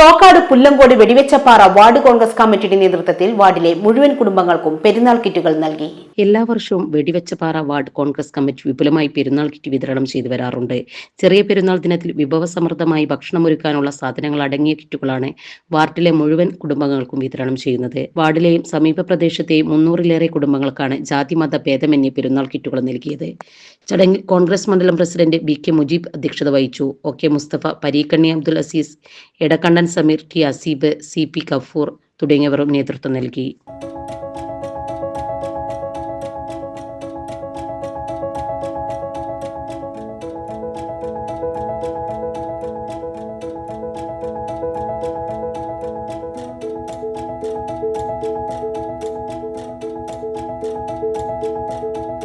Chokkad Pullangode Vedivechappara ward Congress കമ്മിറ്റിയുടെ നേതൃത്വത്തിൽ വാർഡിലെ മുഴുവൻ കുടുംബങ്ങൾക്കും പെരുന്നാൾ കിറ്റുകൾ നൽകി. എല്ലാ വർഷവും വെടിവെച്ചപാറ വാർഡ് കോൺഗ്രസ് കമ്മിറ്റി വിപുലമായി പെരുന്നാൾ കിറ്റ് വിതരണം ചെയ്തു വരാറുണ്ട്. ചെറിയ പെരുന്നാൾ ദിനത്തിൽ വിഭവസമൃദ്ധമായി ഭക്ഷണമൊരുക്കാനുള്ള സാധനങ്ങൾ അടങ്ങിയ കിറ്റുകളാണ് വാർഡിലെ മുഴുവൻ കുടുംബങ്ങൾക്കും വിതരണം ചെയ്യുന്നത്. വാർഡിലെയും സമീപ പ്രദേശത്തെയും മുന്നൂറിലേറെ കുടുംബങ്ങൾക്കാണ് ജാതിമത ഭേദമന്യേ പെരുന്നാൾ കിറ്റുകൾ നൽകിയത്. ചടങ്ങിൽ കോൺഗ്രസ് മണ്ഡലം പ്രസിഡന്റ് ബി കെ മുജീബ് അധ്യക്ഷത വഹിച്ചു. O K Musthafa Pareekkanni Abdul Azeez Edakkannan Sameer T Aseeb C P Kafoor തുടങ്ങിയവർ നേതൃത്വം നൽകി.